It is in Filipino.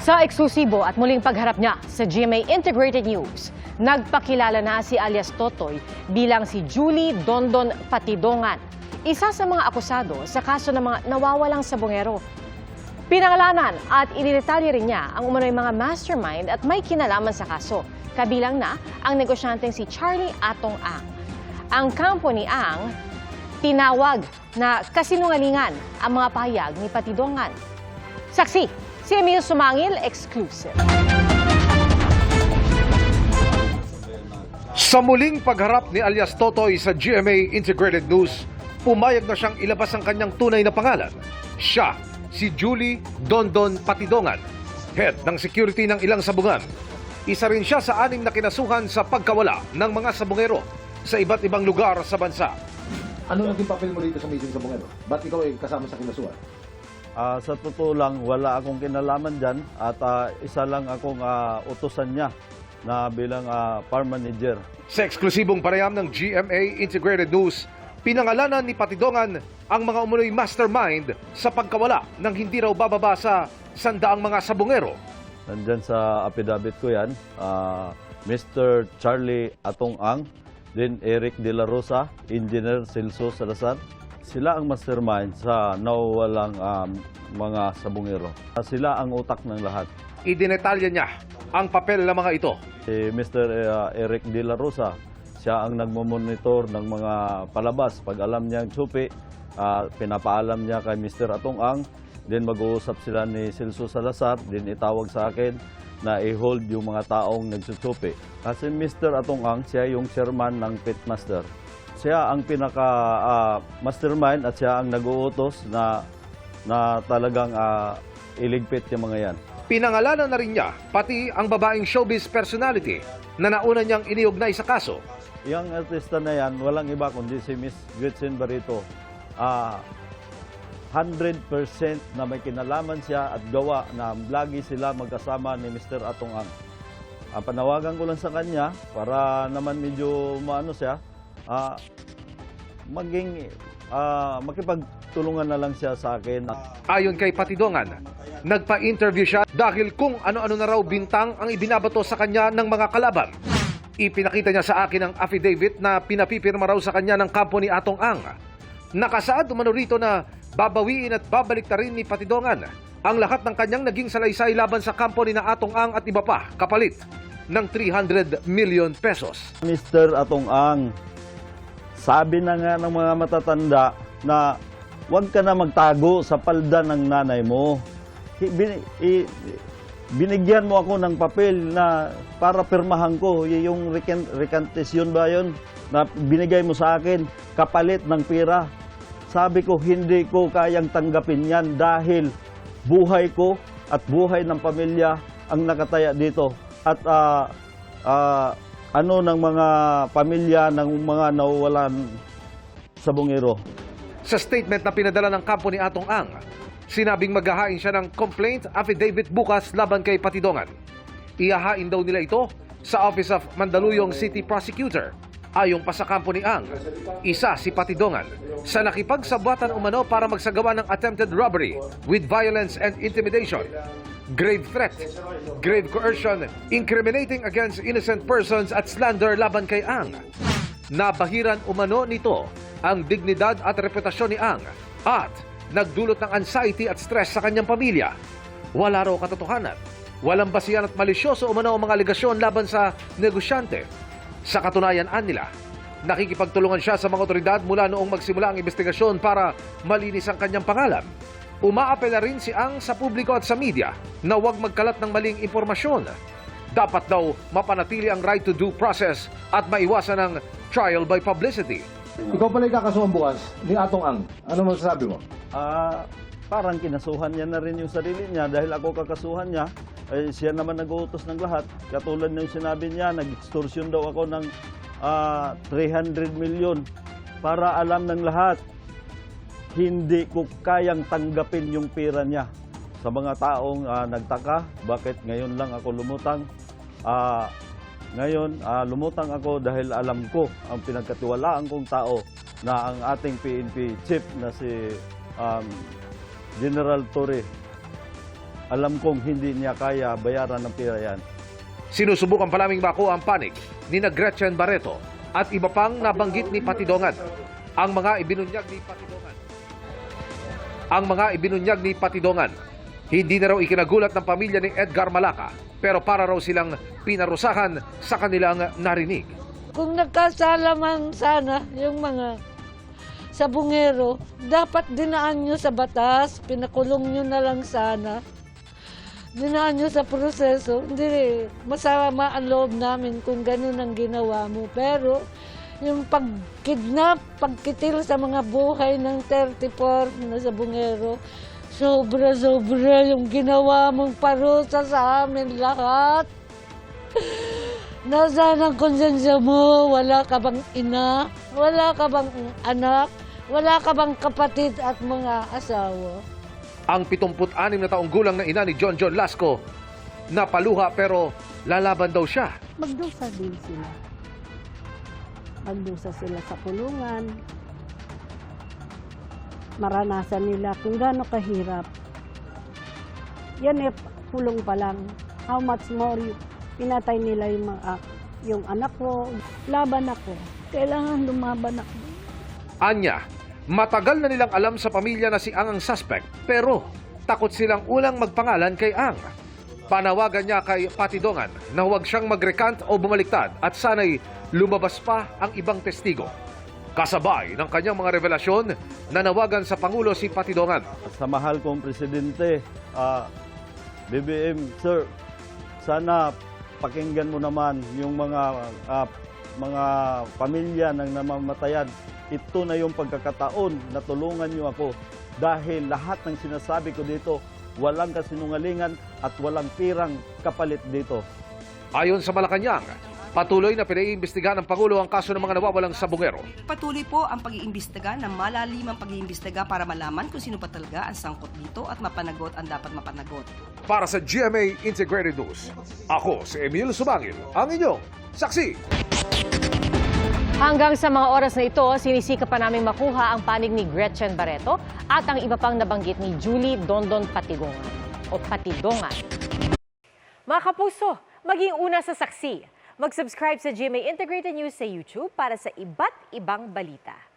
Sa eksklusibo at muling pagharap niya sa GMA Integrated News, nagpakilala na si alias Totoy bilang si Julie Dondon Patidongan, isa sa mga akusado sa kaso ng mga nawawalang sabongero. Pinangalanan at inidetalye rin niya ang umano'y mga mastermind at may kinalaman sa kaso. Kabilang na ang negosyanteng si Charlie Atong Ang. Ang kampo ni Ang tinawag na kasinungalingan ang mga pahayag ni Patidongan. Saksi, si Emil Sumangil, exclusive. Sa muling pagharap ni alias Totoy sa GMA Integrated News, pumayag na siyang ilabas ang kanyang tunay na pangalan. Siya, si Julie Dondon Patidongan, head ng security ng ilang sabungan. Isa rin siya sa anim na kinasuhan sa pagkawala ng mga sabungero sa iba't ibang lugar sa bansa. Ano naging papel mo dito sa meeting sa Bungero? Ba't ikaw ay kasama sa kinasuhan? Ah, sa totoo lang, wala akong kinalaman dyan at ah, isa lang akong ah, utusan niya na bilang ah, farm manager. Sa eksklusibong pareham ng GMA Integrated News, pinangalanan ni Patidongan ang mga umunoy mastermind sa pagkawala ng hindi raw bababa sa sandaang mga sabungero. Nandyan sa affidavit ko yan, ah, Mr. Charlie Atong Ang, din Eric De La Rosa, Engineer Celso Salazar. Sila ang mastermind sa nawawalang um, mga sabungero. Sila ang utak ng lahat. Idinetalya niya ang papel ng mga ito. Si Mr. uh, Eric De La Rosa, siya ang nagmamonitor ng mga palabas. Pag alam niya ang tsupi, ah, pinapaalam niya kay Mr. Atong Ang. Then mag-uusap sila ni Celso Salazar, then itawag sa akin na i-hold yung mga taong nagsusupi. Kasi Mr. Atong Ang, siya yung chairman ng Pitmaster. Siya ang pinaka ah, mastermind at siya ang nag-uutos na na talagang ah, iligpit yung mga yan. Pinangalanan na rin niya pati ang babaeng showbiz personality na nauna niyang iniugnay sa kaso. Yung artista na yan, walang iba kundi si Miss Gretchen Barito. Ah, 100% na may kinalaman siya at gawa na lagi sila magkasama ni Mr. Atong Ang. Ang panawagan ko lang sa kanya para naman medyo maano siya, ah, maging ah, makipagtulungan na lang siya sa akin. Ayon kay Patidongan, nagpa-interview siya dahil kung ano-ano na raw bintang ang ibinabato sa kanya ng mga kalaban. Ipinakita niya sa akin ang affidavit na pinapipirma raw sa kanya ng kampo ni Atong Ang. Nakasaad umano rito na babawiin at babalik na rin ni Patidongan ang lahat ng kanyang naging salaysay laban sa kampo ni na Atong Ang at iba pa kapalit ng 300 million pesos. Mr. Atong Ang, sabi na nga ng mga matatanda na huwag ka na magtago sa palda ng nanay mo. Binigyan mo ako ng papel na para pirmahan ko, yung recant- recantation ba yun, na binigay mo sa akin, kapalit ng pera. Sabi ko, hindi ko kayang tanggapin yan dahil buhay ko at buhay ng pamilya ang nakataya dito. At ah, ah, ano ng mga pamilya ng mga nawawalan sa bungero. Sa statement na pinadala ng kampo ni Atong Ang, sinabing maghahain siya ng complaint affidavit bukas laban kay Patidongan. Ihahain daw nila ito sa Office of Mandaluyong City Prosecutor. Ayon pa sa kampo ni Ang, isa si Patidongan sa nakipagsabwatan umano para magsagawa ng attempted robbery with violence and intimidation, grave threat, grave coercion, incriminating against innocent persons at slander laban kay Ang. Nabahiran umano nito ang dignidad at reputasyon ni Ang at nagdulot ng anxiety at stress sa kanyang pamilya. Wala raw katotohanan. Walang basihan at malisyoso umano ang mga alegasyon laban sa negosyante. Sa katunayan nila, nakikipagtulungan siya sa mga otoridad mula noong magsimula ang investigasyon para malinis ang kanyang pangalan. Umaapela rin si Ang sa publiko at sa media na huwag magkalat ng maling impormasyon. Dapat daw mapanatili ang right to due process at maiwasan ang trial by publicity. Ikaw pala yung kakasuhan bukas ni Atong Ang. Ano masasabi mo? Ah, parang kinasuhan niya na rin yung sarili niya dahil ako kakasuhan niya. Eh, siya naman nag-uutos ng lahat. Katulad ng sinabi niya, nag-extortion daw ako ng ah, 300 million para alam ng lahat. Hindi ko kayang tanggapin yung pera niya. Sa mga taong ah, nagtaka, bakit ngayon lang ako lumutang? Ah, ngayon, ah, lumutang ako dahil alam ko ang pinagkatiwalaan kong tao na ang ating PNP chief na si um, General Torre alam kong hindi niya kaya bayaran ng pera yan. Sinusubukan pa naming makuha ang panig ni na Gretchen Barreto at iba pang nabanggit ni Patidongan. Ang mga ibinunyag ni Patidongan. Ang mga ibinunyag ni Patidongan. Hindi na raw ikinagulat ng pamilya ni Edgar Malaka pero para raw silang pinarusahan sa kanilang narinig. Kung nagkasalaman sana yung mga sabungero, dapat dinaan nyo sa batas, pinakulong nyo na lang sana. Dinaan nyo sa proseso. Hindi, masama ang loob namin kung ganun ang ginawa mo. Pero yung pagkidnap, pagkitil sa mga buhay ng 34 na sabungero, sobra-sobra yung ginawa mong parusa sa amin lahat. Nasaan ang konsensya mo? Wala ka bang ina? Wala ka bang anak? Wala ka bang kapatid at mga asawa? Ang 76 na taong gulang na ina ni John John Lasco napaluha pero lalaban daw siya. magdusa din sila. Magdusa sila sa kulungan. Maranasan nila kung gaano kahirap. Yan eh, kulong pa lang. How much more pinatay nila yung, mga, yung anak ko. Laban ako. Kailangan lumaban ako. Anya, matagal na nilang alam sa pamilya na si Ang ang suspect pero takot silang ulang magpangalan kay Ang. Panawagan niya kay Patidongan na huwag siyang mag-recant o bumaliktad at sana'y lumabas pa ang ibang testigo. Kasabay ng kanyang mga revelasyon, nanawagan sa Pangulo si Patidongan. Sa mahal kong presidente, ah, BBM, sir, sana pakinggan mo naman yung mga ah, mga pamilya ng namamatayan. Ito na yung pagkakataon na tulungan niyo ako dahil lahat ng sinasabi ko dito, walang kasinungalingan at walang pirang kapalit dito. Ayon sa Malacanang, patuloy na pinaiimbestigahan ng Pangulo ang kaso ng mga nawawalang sabungero. Patuloy po ang pag-iimbestiga ng malalimang pag-iimbestiga para malaman kung sino pa talaga ang sangkot dito at mapanagot ang dapat mapanagot. Para sa GMA Integrated News, ako si Emil Sumangil, ang inyong saksi. Hanggang sa mga oras na ito, sinisika pa namin makuha ang panig ni Gretchen Barreto at ang iba pang nabanggit ni Julie Dondon Patigongan o Patidongan. Mga kapuso, maging una sa saksi. Mag-subscribe sa GMA Integrated News sa YouTube para sa iba't ibang balita.